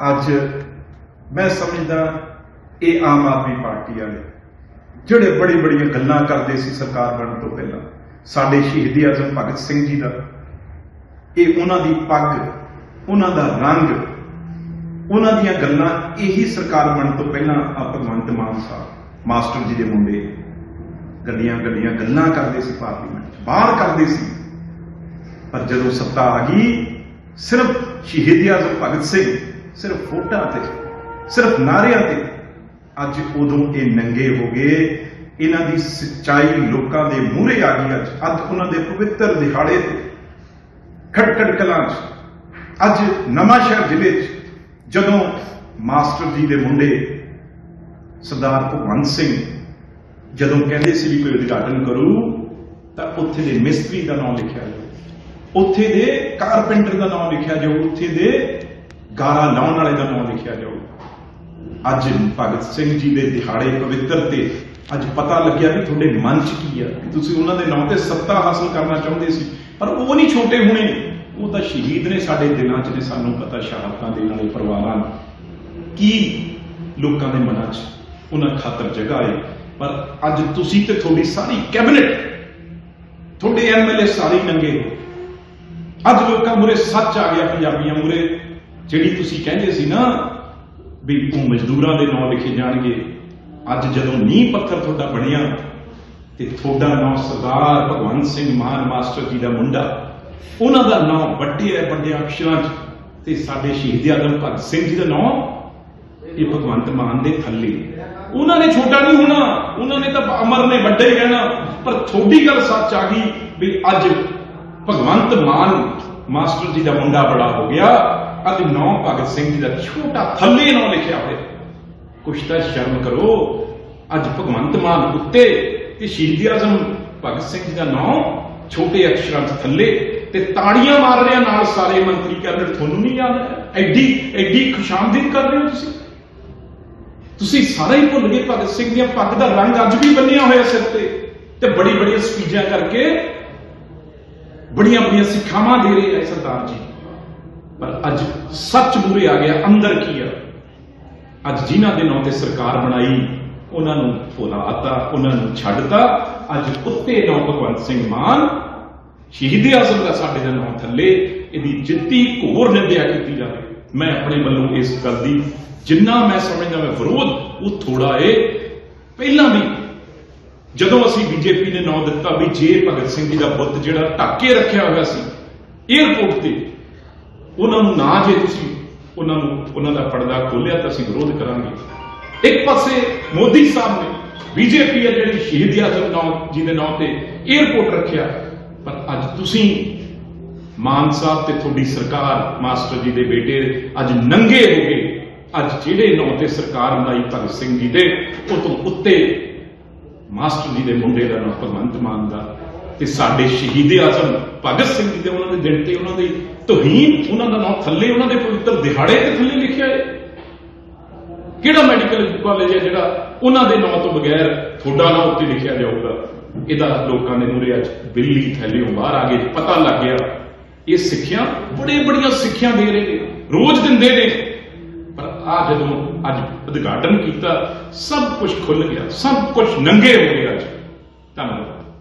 ਅੱਜ ਮੈਂ ਸਮਝਦਾ ਇਹ ਆਮ ਆਦਮੀ ਪਾਰਟੀ ਵਾਲੇ ਜਿਹੜੇ ਬੜੀ ਬੜੀਆਂ ਗੱਲਾਂ ਕਰਦੇ ਸੀ ਸਰਕਾਰ ਬਣਨ ਤੋਂ ਪਹਿਲਾਂ, ਸਾਡੇ ਸ਼ਹੀਦੀ ਆਜ਼ਮ ਭਗਤ ਸਿੰਘ ਜੀ ਦਾ, ਇਹ ਉਹਨਾਂ ਦੀ ਪੱਗ, ਉਹਨਾਂ ਦਾ ਰੰਗ, ਉਹਨਾਂ ਦੀਆਂ ਗੱਲਾਂ ਇਹੀ ਸਰਕਾਰ ਬਣਨ ਤੋਂ ਪਹਿਲਾਂ ਆ ਭਗਵੰਤ ਮਾਨ ਸਾਹਿਬ, ਮਾਸਟਰ ਜੀ ਦੇ ਮੁੰਡੇ, ਗੱਡੀਆਂ ਗੱਡੀਆਂ ਗੱਲਾਂ ਕਰਦੇ ਸੀ ਪਾਰਲੀਮੈਂਟ ਬਾਹਰ ਕਰਦੇ ਸੀ। ਪਰ ਜਦੋਂ ਸੱਤਾ ਆ ਗਈ, ਸਿਰਫ ਸ਼ਹੀਦੀ ਆਜ਼ਮ ਭਗਤ ਸਿੰਘ ਸਿਰਫ ਫੋਟਾਂ ਤੇ, ਸਿਰਫ ਨਾਰਿਆਂ ਤੇ। ਅੱਜ ਉਦੋਂ ਇਹ ਨੰਗੇ ਹੋ ਗਏ। ਇਹਨਾਂ ਦੀ ਸੱਚਾਈ ਲੋਕਾਂ ਦੇ ਮੂਹਰੇ ਆ ਗਈ ਅੱਜ। ਅੱਜ ਉਹਨਾਂ ਦੇ ਪਵਿੱਤਰ ਦਿਹਾੜੇ ਤੇ, ਖਟਕੜ ਕਲਾਂ 'ਚ। ਅੱਜ ਨਵਾਂ ਜ਼ਿਲ੍ਹੇ 'ਚ, ਜਦੋਂ ਮਾਸਟਰ ਜੀ ਦੇ ਮੁੰਡੇ ਸਰਦਾਰ ਭਗਵੰਤ ਸਿੰਘ ਜਦੋਂ ਕਹਿੰਦੇ ਸੀ ਵੀ ਕੋਈ ਉਦਘਾਟਨ ਕਰੂ, ਤਾਂ ਉੱਥੇ ਦੇ ਮਿਸਤਰੀ ਦਾ ਨਾਮ ਲਿਖਿਆ ਜਾਓ ਉੱਥੇ ਦੇ ਕਾਰਪੈਂਟਰ ਦਾ ਨਾਮ ਲਿਖਿਆ ਜਾਓ ਉੱਥੇ ਦੇ ਗਾਰਾ ਲਾਉਣ ਵਾਲੇ ਦਾ ਨਾਂ ਲਿਖਿਆ ਜਾਊ ਅੱਜ ਭਗਤ ਸਿੰਘ ਜੀ ਦੇ ਦਿਹਾੜੇ ਪਵਿੱਤਰ ਤੇ ਅੱਜ ਪਤਾ ਲੱਗਿਆ ਵੀ ਤੁਹਾਡੇ ਮਨ 'ਚ ਕੀ ਆ ਤੁਸੀਂ ਉਹਨਾਂ ਦੇ ਨਾਂ ਤੇ ਸੱਤਾ ਹਾਸਲ ਕਰਨਾ ਚਾਹੁੰਦੇ ਸੀ। ਪਰ ਉਹ ਨਹੀਂ ਛੋਟੇ ਹੋਣੇ। ਉਹ ਤਾਂ ਸ਼ਹੀਦ ਨੇ ਸਾਡੇ ਦਿਲਾਂ 'ਚ ਨੇ, ਸਾਨੂੰ ਪਤਾ ਸ਼ਹਾਦਤਾਂ ਦੇਣ ਵਾਲੇ ਪਰਿਵਾਰਾਂ ਨੂੰ। ਕੀ ਲੋਕਾਂ ਦੇ ਮਨਾਂ 'ਚ ਉਹਨਾਂ ਖਾਤਰ ਜਗ੍ਹਾ ਹੈ? ਪਰ ਅੱਜ ਤੁਸੀਂ ਤੇ ਤੁਹਾਡੀ ਸਾਰੀ ਕੈਬਨਿਟ, ਤੁਹਾਡੇ ਐਮਐਲਏ ਸਾਰੇ ਨੰਗੇ ਹੋ। ਅੱਜ ਲੋਕਾਂ ਮੂਰੇ ਸੱਚ ਆ ਗਿਆ, ਪੰਜਾਬੀਆਂ ਮੂਰੇ ਜਿਹੜੀ ਤੁਸੀਂ ਕਹਿੰਦੇ ਸੀ ਨਾ ਵੀ ਉਹ ਮਜ਼ਦੂਰਾਂ ਦੇ ਨਾਂ ਲਿਖੇ ਜਾਣਗੇ, ਅੱਜ ਜਦੋਂ ਨੀਂਹ ਪੱਥਰ ਤੁਹਾਡਾ ਬਣਿਆ ਤੇ ਤੁਹਾਡਾ ਨਾਂ ਸਰਦਾਰ ਭਗਵੰਤ ਸਿੰਘ ਮਾਨ ਮਾਸਟਰ ਜੀ ਦਾ ਮੁੰਡਾ, ਉਹਨਾਂ ਦਾ ਨਾਂ ਵੱਡੇ ਵੱਡੇ ਅਕਸ਼ਰਾਂ 'ਚ ਤੇ ਸਾਡੇ ਸ਼ਹੀਦ ਆਜ਼ਮ ਭਗਤ ਸਿੰਘ ਜੀ ਦਾ ਨਾਂ ਇਹ ਭਗਵੰਤ ਮਾਨ ਦੇ ਥੱਲੇ। ਉਹਨਾਂ ਨੇ ਛੋਟਾ ਨਹੀਂ ਹੋਣਾ, ਉਹਨਾਂ ਨੇ ਤਾਂ ਅਮਰ ਨੇ ਵੱਡੇ ਹੀ ਰਹਿਣਾ, ਪਰ ਥੋੜੀ ਗੱਲ ਸੱਚ ਆ ਗਈ ਵੀ ਅੱਜ ਭਗਵੰਤ ਮਾਨ ਮਾਸਟਰ ਜੀ ਦਾ ਮੁੰਡਾ ਬੜਾ ਹੋ ਗਿਆ। ਅੱਜ ਨੌ ਭਗਤ ਸਿੰਘ ਜੀ ਦਾ ਛੋਟਾ ਥੱਲੇ ਨਾਂ ਲਿਖਿਆ ਹੋਇਆ। ਕੁਛ ਤਾਂ ਸ਼ਰਮ ਕਰੋ। ਅੱਜ ਭਗਵੰਤ ਮਾਨ ਉੱਤੇ ਤੇ ਸ਼ਹੀਦ ਆਜ਼ਮ ਭਗਤ ਸਿੰਘ ਜੀ ਦਾ ਨਾਮ ਛੋਟੇ ਅਕਸ਼ਰਾਂ 'ਚ ਥੱਲੇ ਤੇ ਤਾੜੀਆਂ ਮਾਰ ਰਹੇ ਨਾਲ ਸਾਰੇ ਮੰਤਰੀ ਕੈਬਨਿਟ, ਤੁਹਾਨੂੰ ਨਹੀਂ ਯਾਦ ਐਡੀ ਐਡੀ ਖੁਸ਼ਾਮਦੀਦ ਕਰ ਰਹੇ ਹੋ ਤੁਸੀਂ? ਤੁਸੀਂ ਸਾਰਾ ਹੀ ਭੁੱਲ ਗਏ ਭਗਤ ਸਿੰਘ ਦੀਆਂ ਪੱਗ ਦਾ ਰੰਗ ਅੱਜ ਵੀ ਬੰਨਿਆ ਹੋਇਆ ਸਿਰ ਤੇ ਤੇ ਬੜੀ ਬੜੀਆਂ ਸਪੀਜਾਂ ਕਰਕੇ ਬੜੀਆਂ ਬੜੀਆਂ ਸਿੱਖਿਆਵਾਂ ਦੇ ਰਹੇ ਹੈ ਸਰਦਾਰ ਜੀ। ਪਰ ਅੱਜ ਸੱਚ ਮੂਰੇ ਆ ਗਿਆ, ਅੰਦਰ ਕੀ ਆ? ਅੱਜ ਜਿਨ੍ਹਾਂ ਦੇ ਨਾਂ ਤੇ ਸਰਕਾਰ ਬਣਾਈ, ਉਹਨਾਂ ਨੂੰ ਫੁਲਾਤਾ ਉਹਨਾਂ ਨੂੰ ਛੱਡਤਾ। ਅੱਜ ਉੱਤੇ ਨਾਂ ਭਗਵੰਤ ਸਿੰਘ ਮਾਨ, ਸ਼ਹੀਦ ਆਜ਼ਮ ਦਾ ਸਾਡੇ ਦਾ ਨਾਂ ਥੱਲੇ, ਇਹਦੀ ਜਿੱਤੀ ਘੋਰ ਨਿੰਦਿਆ ਕੀਤੀ ਜਾਵੇ। ਮੈਂ ਆਪਣੇ ਵੱਲੋਂ ਇਸ ਗੱਲ ਦੀ ਜਿੰਨਾ ਮੈਂ ਸਮਝਦਾ, ਮੈਂ ਵਿਰੋਧ, ਉਹ ਥੋੜਾ ਏ। ਪਹਿਲਾਂ ਵੀ ਜਦੋਂ ਅਸੀਂ ਬੀਜੇਪੀ ਨੇ ਨਾਂ ਦਿੱਤਾ ਵੀ ਜੇ ਭਗਤ ਸਿੰਘ ਜੀ ਦਾ ਬੁੱਤ ਜਿਹੜਾ ਢੱਕੇ ਰੱਖਿਆ ਹੋਇਆ ਸੀ 에ਅਰਪੋਰਟ ਤੇ ਉਹਨਾਂ ਨੂੰ ਨਾ ਜੇ ਤੁਸੀਂ ਉਹਨਾਂ ਨੂੰ, ਉਹਨਾਂ ਦਾ ਪਰਦਾ ਖੋਲਿਆ ਤਾਂ ਅਸੀਂ ਵਿਰੋਧ ਕਰਾਂਗੇ। ਇੱਕ ਪਾਸੇ ਮੋਦੀ ਸਾਹਿਬ ਨੇ ਬੀਜੇਪੀ ਹੈ ਜਿਹੜੀ ਸ਼ਹੀਦ ਆਜ਼ਮ ਨਾਮ ਜੀ ਦੇ ਨਾਮ ਤੇ 에ਅਰਪੋਰਟ ਰੱਖਿਆ। ਪਰ ਅੱਜ ਤੁਸੀਂ ਮਾਨ ਸਾਹਿਬ ਤੇ ਤੁਹਾਡੀ ਸਰਕਾਰ, ਮਾਸਟਰ ਜੀ ਦੇ ਬੇਟੇ ਅੱਜ ਨੰਗੇ ਹੋ ਗਏ। ਅੱਜ ਜਿਹੜੇ ਨਾਂ ਤੇ ਸਰਕਾਰ ਬਣਾਈ ਭਗਤ ਸਿੰਘ ਜੀ ਦੇ, ਉਹ ਤੋਂ ਉੱਤੇ ਮਾਸਟਰ ਜੀ ਦੇ ਮੁੰਡੇ ਦਾ ਨਾਮ ਭਗਵੰਤ ਮਾਨ ਦਾ ਤੇ ਸਾਡੇ ਸ਼ਹੀਦੇ ਆਜ਼ਮ ਭਗਤ ਸਿੰਘ ਜੀ ਦੇ ਉਹਨਾਂ ਦੇ ਦਿਨ ਤੇ ਉਹਨਾਂ ਦੇ ਤੋਹੀਨ, ਉਹਨਾਂ ਦਾ ਨਾਮ ਥੱਲੇ, ਉਹਨਾਂ ਦੇ ਪਵਿੱਤਰ ਦਿਹਾੜੇ ਤੇ ਥੱਲੇ ਲਿਖਿਆ ਹੈ। ਕਿਹੜਾ ਮੈਡੀਕਲ ਕਾਲਜ ਹੈ ਜਿਹੜਾ ਉਹਨਾਂ ਦੇ ਨਾਮ ਤੋਂ ਬਗੈਰ ਤੁਹਾਡਾ ਨਾਮ ਉੱਤੇ ਲਿਖਿਆ ਜਾਊਗਾ? ਇਹਦਾ ਲੋਕਾਂ ਦੇ ਮੂਹਰੇ ਅੱਜ ਬਿੱਲੀ ਥੱਲੇੋਂ ਬਾਹਰ ਆ ਗਏ, ਪਤਾ ਲੱਗ ਗਿਆ। ਇਹ ਸਿੱਖਿਆ ਬੜੇ ਬੜੀਆਂ ਸਿੱਖਿਆ ਦੇ ਰਹੇ ਨੇ, ਰੋਜ਼ ਦਿੰਦੇ ਨੇ। ਪਰ ਆ ਜਦੋਂ ਅੱਜ ਉਦਘਾਟਨ ਕੀਤਾ, ਸਭ ਕੁਝ ਖੁੱਲ ਗਿਆ, ਸਭ ਕੁਝ ਨੰਗੇ ਹੋ ਗਿਆ ਅੱਜ। ਧੰਨਵਾਦ।